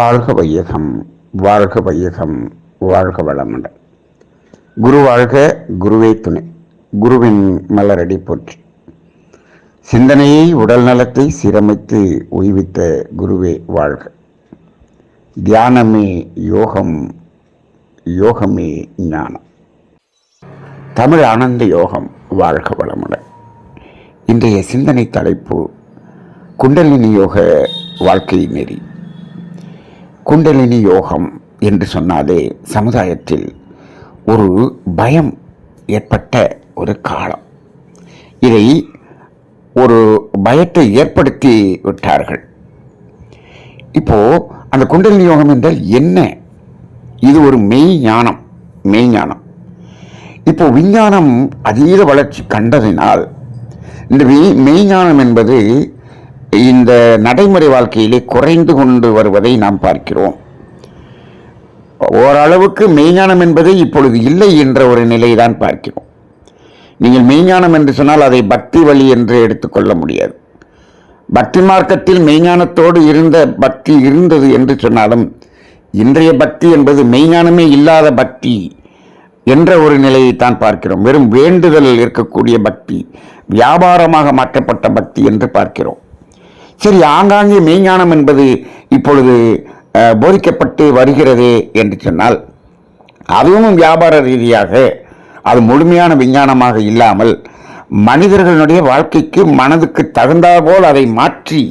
வாழ்க வையகம் வாழ்க வையகம் வாழ்க வளமுடன். குரு வாழ்க குருவே துணை. குருவின் மலரடி போற்றி. சிந்தனையை உடல் நலத்தை சீரமைத்து உய்வித்த குருவே வாழ்க. தியானமே யோகம் யோகமே ஞானம். தமிழ் ஆனந்த யோகம் வாழ்க வளமுடன். இன்றைய சிந்தனை தலைப்பு குண்டலினி யோக வாழ்க்கை நெறி. குண்டலினி யோகம் என்று சொன்னாலே சமுதாயத்தில் ஒரு பயம் ஏற்பட்ட ஒரு காலம். இதை ஒரு பயத்தை ஏற்படுத்தி விட்டார்கள். இப்போ அந்த குண்டலினி யோகம் என்றால் என்ன? இது ஒரு மெய் ஞானம் மெய் ஞானம். இப்போ விஞ்ஞானம் அதீத வளர்ச்சி கண்டதினால் இந்த மெய் மெய்ஞானம் என்பது இந்த நடைமுறை வாழ்க்கையிலே குறைந்து கொண்டு வருவதை நாம் பார்க்கிறோம். ஓரளவுக்கு மெய்ஞானம் என்பது இப்பொழுது இல்லை என்ற ஒரு நிலைதான் பார்க்கிறோம். நீங்கள் மெய்ஞானம் என்று சொன்னால் அதை பக்தி வழி என்று எடுத்துக்கொள்ள முடியாது. பக்தி மார்க்கத்தில் மெய்ஞானத்தோடு இருந்த பக்தி இருந்தது என்று சொன்னாலும் இன்றைய பக்தி என்பது மெய்ஞானமே இல்லாத பக்தி என்ற ஒரு நிலையைத்தான் பார்க்கிறோம். வெறும் வேண்டுதல் இருக்கக்கூடிய பக்தி வியாபாரமாக மாற்றப்பட்ட பக்தி என்று பார்க்கிறோம். சரி ஆங்காங்கே மெய்ஞானம் என்பது இப்பொழுது போதிக்கப்பட்டு வருகிறது என்று சொன்னால் அதுவும் வியாபார ரீதியாக அது முழுமையான விஞ்ஞானமாக இல்லாமல் மனிதர்களுடைய வாழ்க்கைக்கு மனதுக்கு தகுந்தாற்போல் அதை மாற்றி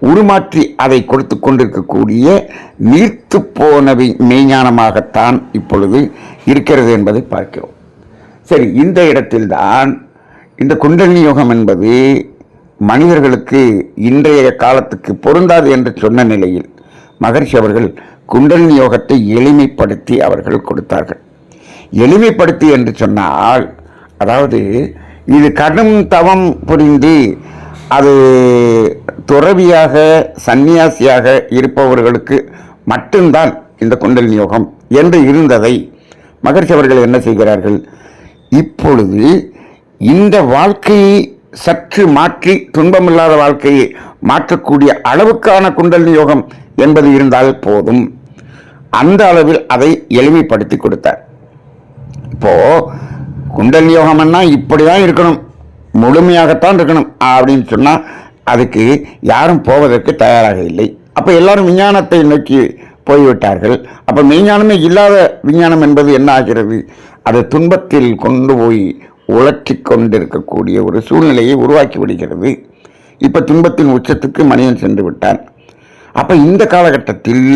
உருமாற்றி அதை கொடுத்து கொண்டிருக்கக்கூடிய நீர்த்து போன வி- மெய்ஞானமாகத்தான் இப்பொழுது இருக்கிறது என்பதை பார்க்கிறோம். சரி இந்த இடத்தில்தான் இந்த குண்டலினி யோகம் என்பது மனிதர்களுக்கு இன்றைய காலத்துக்கு பொருந்தாது என்று சொன்ன நிலையில் மகர்ஷி அவர்கள் குண்டலினி யோகத்தை எளிமைப்படுத்தி அவர்கள் கொடுத்தார்கள். எளிமைப்படுத்தி என்று சொன்னால் அதாவது இது கடும் தவம் புரிந்து அது துறவியாக சந்நியாசியாக இருப்பவர்களுக்கு மட்டும்தான் இந்த குண்டலினி யோகம் என்று இருந்ததை மகர்ஷி அவர்கள் என்ன செய்கிறார்கள்? இப்பொழுது இந்த வாழ்க்கையை சற்று மாற்றி துன்பமில்லாத வாழ்க்கையை மாற்றக்கூடிய அளவுக்கான குண்டலினி யோகம் என்பது இருந்தால் போதும். அந்த அளவில் அதை எளிமைப்படுத்தி கொடுத்தார். இப்போ குண்டலினி யோகம்னா இப்படி தான் இருக்கணும் முழுமையாகத்தான் இருக்கணும் அப்படின்னு சொன்னால் அதுக்கு யாரும் போவதற்கு தயாராக இல்லை. அப்போ எல்லாரும் விஞ்ஞானத்தை நோக்கி போய்விட்டார்கள். அப்போ மெய்ஞானமே இல்லாத விஞ்ஞானம் என்பது என்ன ஆகிறது? அதை துன்பத்தில் கொண்டு போய் உழற்றி கொண்டிருக்கக்கூடிய ஒரு சூழ்நிலையை உருவாக்கி விடுகிறது. இப்போ துன்பத்தின் உச்சத்துக்கு மனிதன் சென்று விட்டான். அப்போ இந்த காலகட்டத்தில்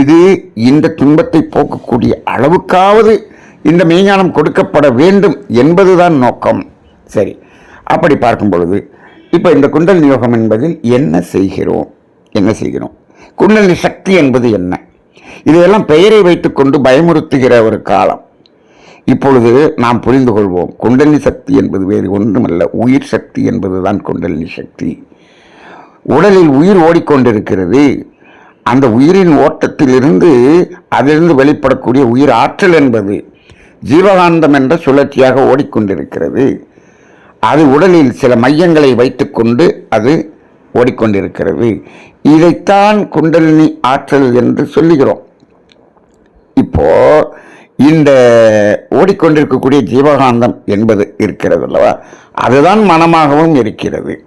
இது இந்த துன்பத்தை போக்கக்கூடிய அளவுக்காவது இந்த மெய்ஞானம் கொடுக்கப்பட வேண்டும் என்பதுதான் நோக்கம். சரி அப்படி பார்க்கும் பொழுது இப்போ இந்த குண்டல் யோகம் என்பதில் என்ன செய்கிறோம்? என்ன செய்கிறோம்? குண்டலினி சக்தி என்பது என்ன? இதையெல்லாம் பெயரை வைத்துக்கொண்டு பயமுறுத்துகிற ஒரு காலம். இப்பொழுது நாம் புரிந்து கொள்வோம் குண்டலினி சக்தி என்பது வேறு ஒன்றுமல்ல உயிர் சக்தி என்பதுதான் குண்டலினி சக்தி. உடலில் உயிர் ஓடிக்கொண்டிருக்கிறது. அந்த உயிரின் ஓட்டத்திலிருந்து அதிலிருந்து வெளிப்படக்கூடிய உயிர் ஆற்றல் என்பது ஜீவகாந்தம் என்ற சுழற்சியாக ஓடிக்கொண்டிருக்கிறது. அது உடலில் சில மையங்களை வைத்துக்கொண்டு அது ஓடிக்கொண்டிருக்கிறது. இதைத்தான் குண்டலினி ஆற்றல் என்று சொல்லுகிறோம். இப்போ இந்த ஓடிக்கொண்டிருக்கக்கூடிய ஜீவகாந்தம் என்பது இருக்கிறது அல்லவா? அதுதான் மனமாகவும் இருக்கிறது.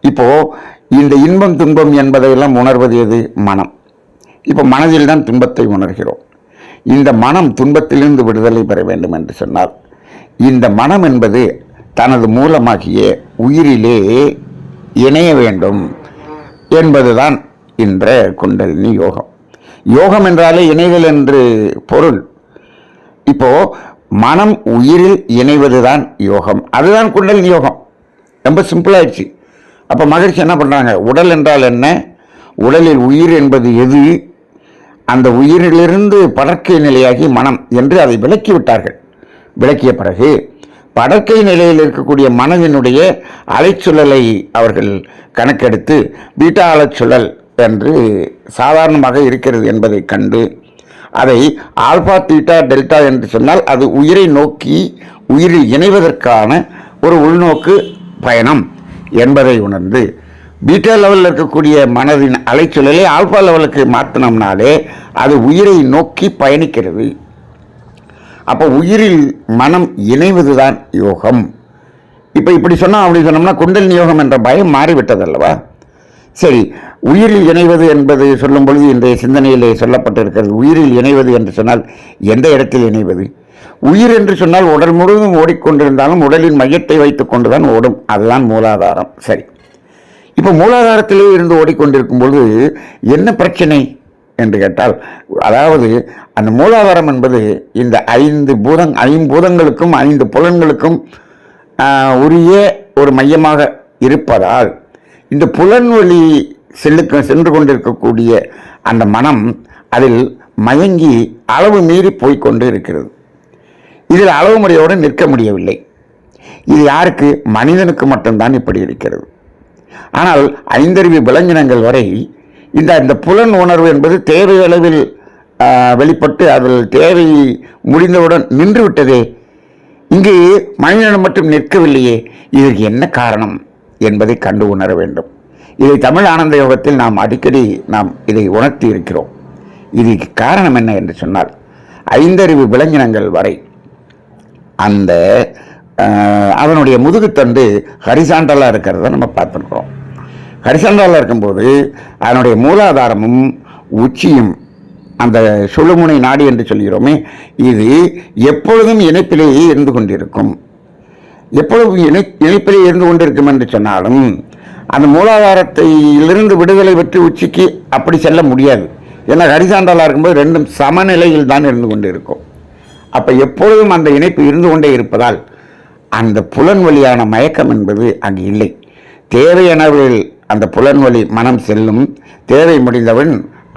இப்போ இந்த இன்பம் துன்பம் என்பதையெல்லாம் உணர்வது எது? மனம். இப்போ மனதில் தான் துன்பத்தை உணர்கிறோம். இந்த மனம் துன்பத்திலிருந்து விடுதலை பெற வேண்டும் என்று சொன்னால் இந்த மனம் என்பது தனது மூலமாகிய உயிரிலே இணைய வேண்டும் என்பதுதான் இன்ற குண்டலினி யோகம். யோகம் என்றாலே இணைதல் என்று பொருள். இப்போ மனம் உயிரில் இணைவதுதான் யோகம். அதுதான் குண்டலின் யோகம். ரொம்ப சிம்பிளாயிடுச்சு அப்போ மகிழ்ச்சி என்ன பண்ணுறாங்க உடல் என்றால் என்ன? உடலில் உயிர் என்பது எது? அந்த உயிரிலிருந்து படற்கை நிலையாகி மனம் என்று அதை விளக்கி விட்டார்கள் விளக்கிய பிறகு படற்கை நிலையில் இருக்கக்கூடிய மனதினுடைய அலைச்சுழலை அவர்கள் கணக்கெடுத்து பீட்டா அலைச்சுழல் என்று சாதாரணமாக இருக்கிறது என்பதை கண்டு அதை ஆல்பா தீட்டா டெல்டா என்று சொன்னால் அது உயிரை நோக்கி உயிரில் இணைவதற்கான ஒரு உள்நோக்கு பயணம் என்பதை உணர்ந்து பீட்டா லெவலில் இருக்கக்கூடிய மனதின் அலைச்சூழலை ஆல்பா லெவலுக்கு மாற்றினோம்னாலே அது உயிரை நோக்கி பயணிக்கிறது. அப்போ உயிரில் மனம் இணைவதுதான் யோகம். இப்போ இப்படி சொன்னால் அப்படி சொன்னோம்னா குண்டலினி யோகம் என்ற பயம் மாறிவிட்டதல்லவா? சரி உயிரில் இணைவது என்பது சொல்லும் பொழுது இன்றைய சிந்தனையிலே சொல்லப்பட்டிருக்கிறது. உயிரில் இணைவது என்று சொன்னால் எந்த இடத்தில் இணைவது? உயிர் என்று சொன்னால் உடல் முழுவதும் ஓடிக்கொண்டிருந்தாலும் உடலின் மையத்தை வைத்துக் கொண்டுதான் ஓடும். அதுதான் மூலாதாரம். சரி. இப்போ மூலாதாரத்திலே இருந்து ஓடிக்கொண்டிருக்கும் பொழுது என்ன பிரச்சனை என்று கேட்டால் அதாவது அந்த மூலாதாரம் என்பது இந்த ஐந்து பூதங் ஐம்பூதங்களுக்கும் ஐந்து புலன்களுக்கும் உரிய ஒரு மையமாக இருப்பதால் இந்த புலன் வழி செல்லுக்கு சென்று கொண்டிருக்கக்கூடிய அந்த மனம் அதில் மயங்கி அளவு மீறி போய்க்கொண்டு இருக்கிறது. இதில் அளவு முறையோடு நிற்க முடியவில்லை. இது யாருக்கு? மனிதனுக்கு மட்டும்தான் இப்படி இருக்கிறது. ஆனால் ஐந்தறிவு விலங்கினங்கள் வரை இந்த இந்த புலன் உணர்வு என்பது தேவை அளவில் வெளிப்பட்டு அதில் தேவை முடிந்தவுடன் நின்று விட்டதே. இங்கு மனிதன் மட்டும் நிற்கவில்லையே. இதற்கு என்ன காரணம்? என்பதை கண்டு உணர வேண்டும். இதை தமிழ் ஆனந்த யோகத்தில் நாம் அடிக்கடி நாம் இதை உணர்த்தி இருக்கிறோம். இதுக்கு காரணம் என்ன என்று சொன்னால் ஐந்தறிவு விலங்கினங்கள் வரை அந்த அதனுடைய முதுகுத்தண்டு ஹரிசாண்டலாக இருக்கிறத நம்ம பார்த்துருக்குறோம். ஹரிசாண்டலாக இருக்கும்போது அதனுடைய மூலாதாரமும் உச்சியும் அந்த சுழுமுனை நாடி என்று சொல்கிறோமே இது எப்பொழுதும் இணைப்பிலேயே இருந்து கொண்டிருக்கும். எப்பொழுதும் இணை இணைப்பிலே இருந்து கொண்டிருக்கும் என்று சொன்னாலும் அந்த மூலாதாரத்திலிருந்து விடுதலை பெற்று உச்சிக்கு அப்படி செல்ல முடியாது. ஏன்னா ஹரிசாண்டலாக இருக்கும்போது ரெண்டும் சமநிலையில் தான் இருந்து கொண்டு இருக்கும் அப்போ எப்பொழுதும் அந்த இணைப்பு இருந்து கொண்டே இருப்பதால் அந்த புலன் வழியான மயக்கம் என்பது அங்கு இல்லை. தேவையானவர்கள் அந்த புலன் வழி மனம் செல்லும். தேவை முடிந்தவன்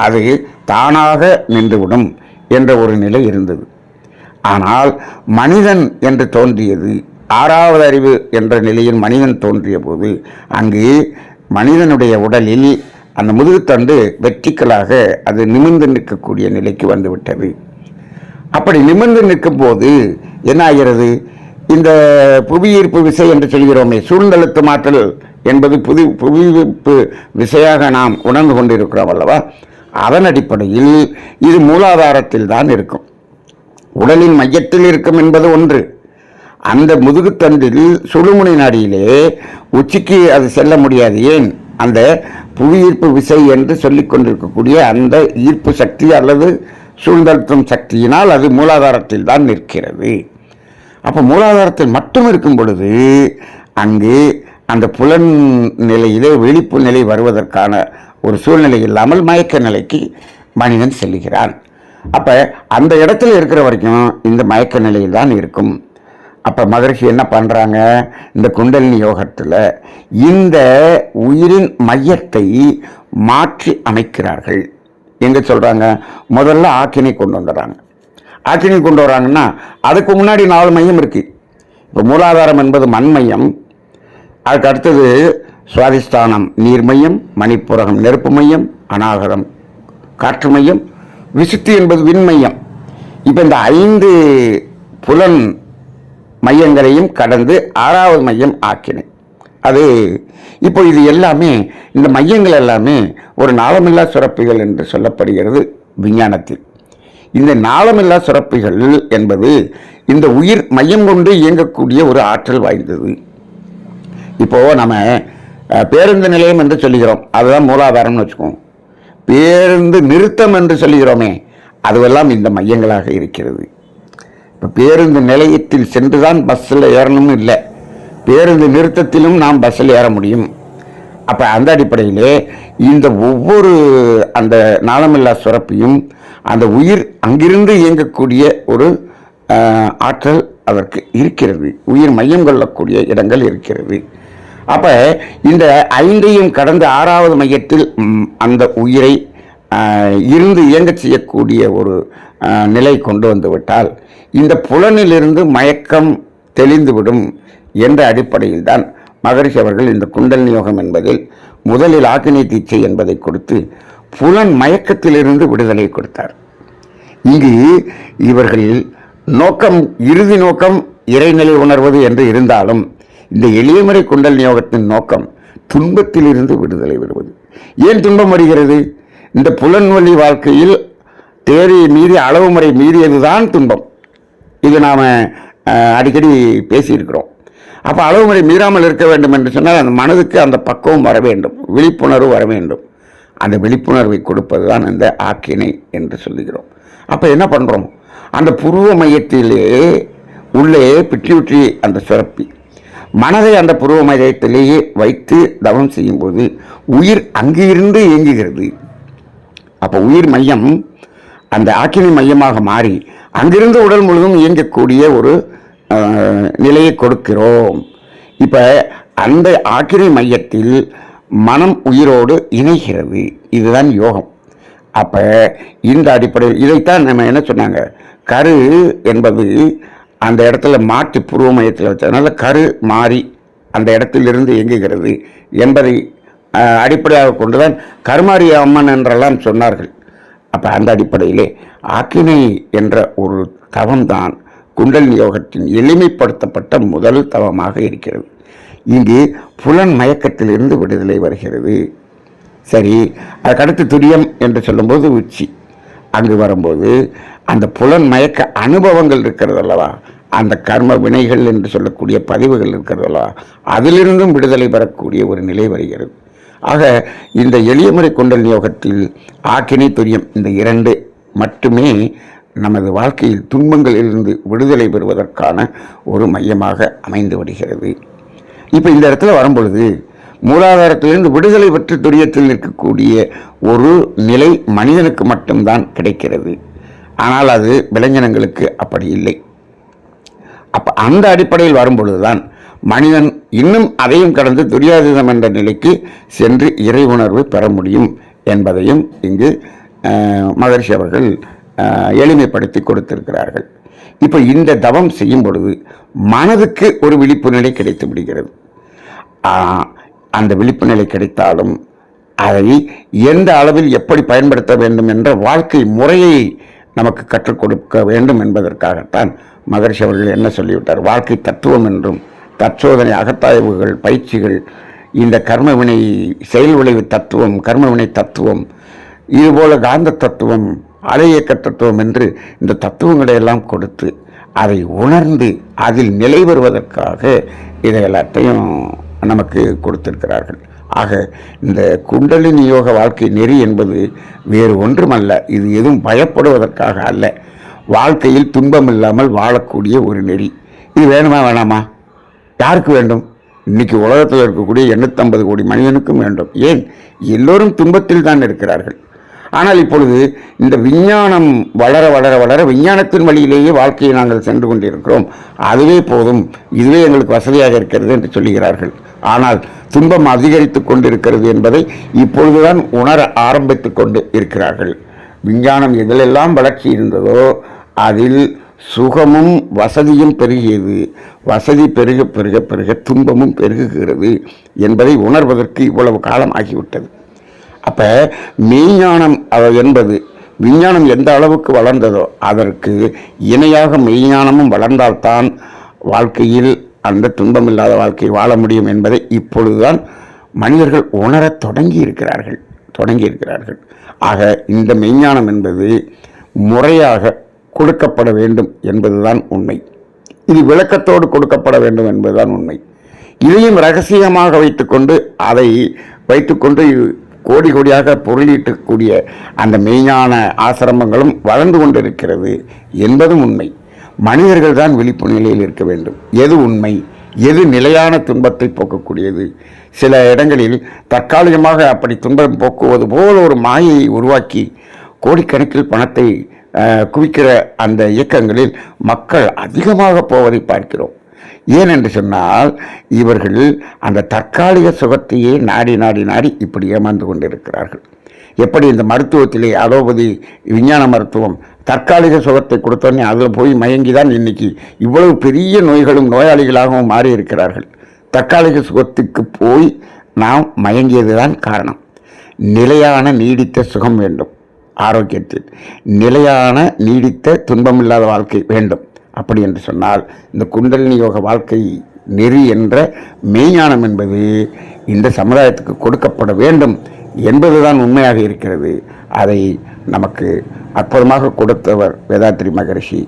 அது தானாக நின்றுவிடும் என்ற ஒரு நிலை இருந்தது. ஆனால் மனிதன் என்று தோன்றியது ஆறாவது அறிவு என்ற நிலையில் மனிதன் தோன்றிய போது அங்கு மனிதனுடைய உடலில் அந்த முதுகுத்தண்டு வெற்றிக்கலாக அது நிமிர்ந்து நிற்கக்கூடிய நிலைக்கு வந்துவிட்டது. அப்படி நிமிர்ந்து நிற்கும் போது என்ன ஆகிறது? இந்த புவியீர்ப்பு விசை என்று சொல்கிறோமே சூழ்ந்தழுத்து மாற்றல் என்பது புவி புவியீர்ப்பு விசையாக நாம் உணர்ந்து கொண்டிருக்கிறோம் அல்லவா? அதன் அடிப்படையில் இது மூலாதாரத்தில் தான் இருக்கும். உடலின் மையத்தில் இருக்கும் என்பது ஒன்று. அந்த முதுகுத்தண்டில் சுழுமுனை நாடியிலே உச்சிக்கு அது செல்ல முடியாது. ஏன்? அந்த புவியீர்ப்பு விசை என்று சொல்லிக் கொண்டிருக்கக்கூடிய அந்த ஈர்ப்பு சக்தி அல்லது சூழ்ந்தழுத்தும் சக்தியினால் அது மூலாதாரத்தில் தான் நிற்கிறது. அப்போ மூலாதாரத்தில் மட்டும் இருக்கும் பொழுது அங்கு அந்த புலன் நிலையிலே விழிப்பு நிலை வருவதற்கான ஒரு சூழ்நிலை இல்லாமல் மயக்க நிலைக்கு மனிதன் செல்கிறான். அப்போ அந்த இடத்துல இருக்கிற வரைக்கும் இந்த மயக்க நிலையில் தான் இருக்கும். அப்போ மகரிஷி என்ன பண்ணுறாங்க இந்த குண்டலினி யோகத்தில் இந்த உயிரின் மையத்தை மாற்றி அமைக்கிறார்கள். எங்கே சொல்கிறாங்க முதல்ல ஆக்கினை கொண்டு வந்துடுறாங்க. ஆக்கினை கொண்டு வராங்கன்னா அதுக்கு முன்னாடி நாலு மையம் இருக்குது இப்போ மூலாதாரம் என்பது மண் மையம் அதுக்கு அடுத்தது சுவாதிஷ்டானம் நீர் மையம் மணிப்புரகம் நெருப்பு மையம் அநாகரம் காற்று மையம் விசுத்தி என்பது விண்மையம். இப்போ இந்த ஐந்து புலன் மையங்களையும் கடந்து ஆறாவது மையம் ஆக்கினேன் அது இப்போ இது எல்லாமே இந்த மையங்கள் எல்லாமே ஒரு நாளமில்லா சுரப்பிகள் என்று சொல்லப்படுகிறது விஞ்ஞானத்தில். இந்த நாளமில்லா சுரப்பிகள் என்பது இந்த உயிர் மையம் கொண்டு இயங்கக்கூடிய ஒரு ஆற்றல் வாய்ந்தது. இப்போது நம்ம பேருந்து நிலையம் என்று சொல்லுகிறோம். அதுதான் மூலாதாரம்னு வச்சுக்கோம் பேருந்து நிறுத்தம் என்று சொல்லுகிறோமே அதுவெல்லாம் இந்த மையங்களாக இருக்கிறது. இப்போ பேருந்து நிலையத்தில் சென்று தான் பஸ்ஸில் ஏறணும்னு இல்லை. பேருந்து நிறுத்தத்திலும் நாம் பஸ்ஸில் ஏற முடியும். அப்போ அந்த அடிப்படையிலே இந்த ஒவ்வொரு அந்த நாளமில்லா சுரப்பையும் அந்த உயிர் அங்கிருந்து இயங்கக்கூடிய ஒரு ஆற்றல் அதற்கு இருக்கிறது. உயிர் மையம் கொள்ளக்கூடிய இடங்கள் இருக்கிறது. அப்போ இந்த ஐந்தையும் கடந்த ஆறாவது மையத்தில் அந்த உயிரை இருந்து இயங்க செய்யக்கூடிய ஒரு நிலை கொண்டு வந்துவிட்டால் இந்த புலனிலிருந்து மயக்கம் தெளிந்துவிடும் என்ற அடிப்படையில் தான் மகரிஷி அவர்கள் இந்த குண்டல் யோகம் என்பதில் முதலில் ஆக்கினை தீட்சை என்பதை கொடுத்து புலன் மயக்கத்திலிருந்து விடுதலை கொடுத்தார். இங்கு இவர்கள் நோக்கம் இறுதி நோக்கம் இறைநிலை உணர்வது என்று இருந்தாலும் இந்த எளியமுறை குண்டல் யோகத்தின் நோக்கம் துன்பத்திலிருந்து விடுதலை பெறுவது. ஏன் துன்பம் வருகிறது? இந்த புலன்வழி வாழ்க்கையில் தேவையை மீறி அளவு முறை மீறியதுதான் துன்பம். இது நாம் அடிக்கடி பேசியிருக்கிறோம். அப்போ அளவுமுறை மீறாமல் இருக்க வேண்டும் என்று சொன்னால் அந்த மனதுக்கு அந்த பக்குவம் வர வேண்டும். விழிப்புணர்வு வர வேண்டும். அந்த விழிப்புணர்வை கொடுப்பது தான் இந்த ஆக்கினை என்று சொல்லுகிறோம். அப்போ என்ன பண்ணுறோம் அந்த புருவ மையத்திலே உள்ளே பிட்யூட்ரி அந்த சுரப்பி. மனதை அந்த புருவ மையத்திலேயே வைத்து தவம் செய்யும்போது உயிர் அங்கிருந்து இயங்குகிறது. அப்போ உயிர் மையம் அந்த ஆக்கினை மையமாக மாறி அங்கிருந்து உடல் முழுதும் இயங்கக்கூடிய ஒரு நிலையை கொடுக்கிறோம். இப்போ அந்த ஆக்கிரை மையத்தில் மனம் உயிரோடு இணைகிறது. இதுதான் யோகம். அப்போ இந்த அடிப்படையில் இதைத்தான் நம்ம என்ன சொன்னாங்க? கரு என்பது அந்த இடத்துல மாற்றி புருவ மையத்தில் வச்சதுனால கரு மாறி அந்த இடத்திலிருந்து இயங்குகிறது என்பதை அடிப்படையாக கொண்டுதான் கருமாரி அம்மன் என்றெல்லாம் சொன்னார்கள். அப்போ அந்த அடிப்படையிலே ஆக்கினை என்ற ஒரு தவம்தான் குண்டல் யோகத்தின் எளிமைப்படுத்தப்பட்ட முதல் தவமாக இருக்கிறது. இங்கு புலன் மயக்கத்திலிருந்து விடுதலை வருகிறது. சரி அதுக்கடுத்து துரியம் என்று சொல்லும்போது உச்சி. அங்கு வரும்போது அந்த புலன் மயக்க அனுபவங்கள் இருக்கிறது அல்லவா? அந்த கர்ம வினைகள் என்று சொல்லக்கூடிய பதிவுகள் இருக்கிறது அல்லவா? அதிலிருந்தும் விடுதலை பெறக்கூடிய ஒரு நிலை வருகிறது. ஆக இந்த எளிய முறை குண்டல் யோகத்தில் ஆக்கினை துரியம் இந்த இரண்டு மட்டுமே நமது வாழ்க்கையில் துன்பங்களிலிருந்து விடுதலை பெறுவதற்கான ஒரு மையமாக அமைந்து விடுகிறது. இப்போ இந்த இடத்துல வரும்பொழுது மூலாதாரத்திலிருந்து விடுதலை பெற்று துரியத்தில் இருக்கக்கூடிய ஒரு நிலை மனிதனுக்கு மட்டும்தான் கிடைக்கிறது. ஆனால் அது விளைஞனங்களுக்கு அப்படி இல்லை. அப்போ அந்த அடிப்படையில் வரும்பொழுதுதான் மனிதன் இன்னும் அதையும் கடந்து துரியாதீதம் என்ற நிலைக்கு சென்று இறை உணர்வு பெற முடியும் என்பதையும் இங்கு மகர்ஷி அவர்கள் எளிமைப்படுத்தி கொடுத்திருக்கிறார்கள். இப்போ இந்த தவம் செய்யும் பொழுது மனதுக்கு ஒரு விழிப்பு நிலை கிடைத்து விடுகிறது. அந்த விழிப்பு நிலை கிடைத்தாலும் அதை எந்த அளவில் எப்படி பயன்படுத்த வேண்டும் என்ற வாழ்க்கை முறையை நமக்கு கற்றுக் கொடுக்க வேண்டும் என்பதற்காகத்தான் மகர்ஷி அவர்கள் என்ன சொல்லிவிட்டார்? வாழ்க்கை தத்துவம் என்றும் தற்சோதனை அகத்தாய்வுகள் பயிற்சிகள் இந்த கர்மவினை செயல் விளைவு தத்துவம் கர்மவினை தத்துவம் இதுபோல காந்த தத்துவம் அலை இயக்க தத்துவம் என்று இந்த தத்துவங்களை எல்லாம் கொடுத்து அதை உணர்ந்து அதில் நிலை பெறுவதற்காக இதை எல்லாத்தையும் நமக்கு கொடுத்திருக்கிறார்கள். ஆக இந்த குண்டலின் யோக வாழ்க்கை நெறி என்பது வேறு ஒன்றுமல்ல. இது எதுவும் பயப்படுவதற்காக அல்ல. வாழ்க்கையில் துன்பம் இல்லாமல் வாழக்கூடிய ஒரு நெறி. இது வேணுமா வேணாமா? யாருக்கு வேண்டும்? இன்னைக்கு உலகத்தில் இருக்கக்கூடிய எண்ணூற்றம்பது கோடி மனிதனுக்கும் வேண்டும். ஏன்? எல்லோரும் துன்பத்தில் தான் இருக்கிறார்கள். ஆனால் இப்பொழுது இந்த விஞ்ஞானம் வளர வளர வளர விஞ்ஞானத்தின் வழியிலேயே வாழ்க்கையை நாங்கள் சென்று கொண்டிருக்கிறோம். அதுவே போதும். இதுவே எங்களுக்கு வசதியாக இருக்கிறது என்று சொல்லுகிறார்கள். ஆனால் துன்பம் அதிகரித்து கொண்டிருக்கிறது என்பதை இப்பொழுதுதான் உணர ஆரம்பித்து கொண்டு இருக்கிறார்கள். விஞ்ஞானம் எதிலெல்லாம் வளர்ச்சி இருந்ததோ அதில் சுகமும் வசதியும் பெருகியது. வசதி பெருக பெருக பெருக துன்பமும் பெருகுகிறது என்பதை உணர்வதற்கு இவ்வளவு காலம் ஆகிவிட்டது. அப்போ மெய்ஞானம் என்பது விஞ்ஞானம் எந்த அளவுக்கு வளர்ந்ததோ அதற்கு இணையாக மெய்ஞானமும் வளர்ந்தால்தான் வாழ்க்கையில் அந்த துன்பமில்லாத வாழ்க்கை வாழ முடியும் என்பதை இப்பொழுதுதான் மனிதர்கள் உணரத் தொடங்கி இருக்கிறார்கள் தொடங்கி இருக்கிறார்கள் ஆக இந்த மெய்ஞானம் என்பது முறையாக கொடுக்கப்பட வேண்டும் என்பதுதான் உண்மை. இது விளக்கத்தோடு கொடுக்கப்பட வேண்டும் என்பதுதான் உண்மை. இதையும் ரகசியமாக வைத்துக்கொண்டு அதை வைத்துக்கொண்டு கோடி கோடியாக பொருளீட்டக்கூடிய அந்த மெய்ஞான ஆசிரமங்களும் வளர்ந்து கொண்டிருக்கிறது என்பதும் உண்மை. மனிதர்கள் தான் விழிப்பு நிலையில் இருக்க வேண்டும். எது உண்மை? எது நிலையான துன்பத்தை போக்கக்கூடியது? சில இடங்களில் தற்காலிகமாக அப்படி துன்பம் போக்குவது போல் ஒரு மாயையை உருவாக்கி கோடிக்கணக்கில் பணத்தை குவிக்கிற அந்த இயக்கங்களில் மக்கள் அதிகமாக போவதை பார்க்கிறோம். ஏன் என்று சொன்னால் இவர்கள் அந்த தற்காலிக சுகத்தையே நாடி நாடி நாடி இப்படி ஏமாந்து கொண்டிருக்கிறார்கள். எப்படி இந்த மருத்துவத்திலே அலோபதி விஞ்ஞான மருத்துவம் தற்காலிக சுகத்தை கொடுத்தோன்னே அதில் போய் மயங்கி தான் இன்னைக்கு இவ்வளவு பெரிய நோய்களும் நோயாளிகளாகவும் மாறி இருக்கிறார்கள் தற்காலிக சுகத்துக்கு போய் நாம் மயங்கியது தான் காரணம். நிலையான நீடித்த சுகம் வேண்டும். ஆரோக்கியத்தில் நிலையான நீடித்த துன்பமில்லாத வாழ்க்கை வேண்டும். அப்படி என்று சொன்னால் இந்த குண்டலினி யோக வாழ்க்கை நெறி என்ற மெய்ஞானம் என்பது இந்த சமுதாயத்துக்கு கொடுக்கப்பட வேண்டும் என்பதுதான் உண்மையாக இருக்கிறது. அதை நமக்கு அற்புதமாக கொடுத்தவர் வேதாத்ரி மகரிஷி.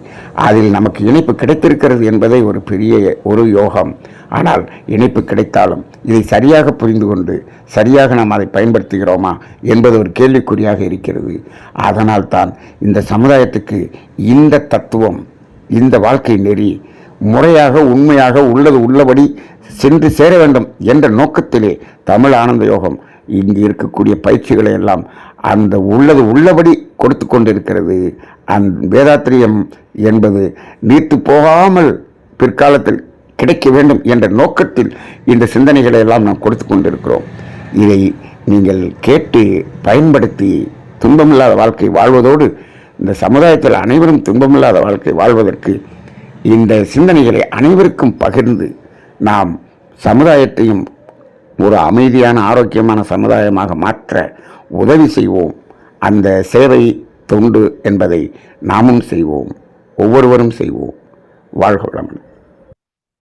அதில் நமக்கு இணைப்பு கிடைத்திருக்கிறது என்பதை ஒரு பெரிய ஒரு யோகம். ஆனால் இணைப்பு கிடைத்தாலும் இதை சரியாக புரிந்து கொண்டு சரியாக நாம் அதை பயன்படுத்துகிறோமா என்பது ஒரு கேள்விக்குறியாக இருக்கிறது. அதனால் தான் இந்த சமுதாயத்துக்கு இந்த தத்துவம் இந்த வாழ்க்கை நெறி முறையாக உண்மையாக உள்ளது உள்ளபடி சென்று சேர வேண்டும் என்ற நோக்கத்திலே தமிழ் ஆனந்த யோகம் இங்கு இருக்கக்கூடிய பயிற்சிகளை எல்லாம் அந்த உள்ளது உள்ளபடி கொடுத்து கொண்டிருக்கிறது. அந்த வேதாத்திரியம் என்பது நீத்து போகாமல் பிற்காலத்தில் கிடைக்க வேண்டும் என்ற நோக்கத்தில் இந்த சிந்தனைகளை எல்லாம் நாம் கொடுத்து கொண்டிருக்கிறோம். இதை நீங்கள் கேட்டு பயன்படுத்தி துன்பமில்லாத வாழ்க்கை வாழ்வதோடு இந்த சமுதாயத்தில் அனைவரும் துன்பமில்லாத வாழ்க்கை வாழ்வதற்கு இந்த சிந்தனைகளை அனைவருக்கும் பகிர்ந்து நாம் சமுதாயத்தையும் ஒரு அமைதியான ஆரோக்கியமான சமுதாயமாக மாற்ற உதவி செய்வோம். அந்த சேவை தொண்டு என்பதை நாமும் செய்வோம். ஒவ்வொருவரும் செய்வோம். வாழ்க வளமுடன்.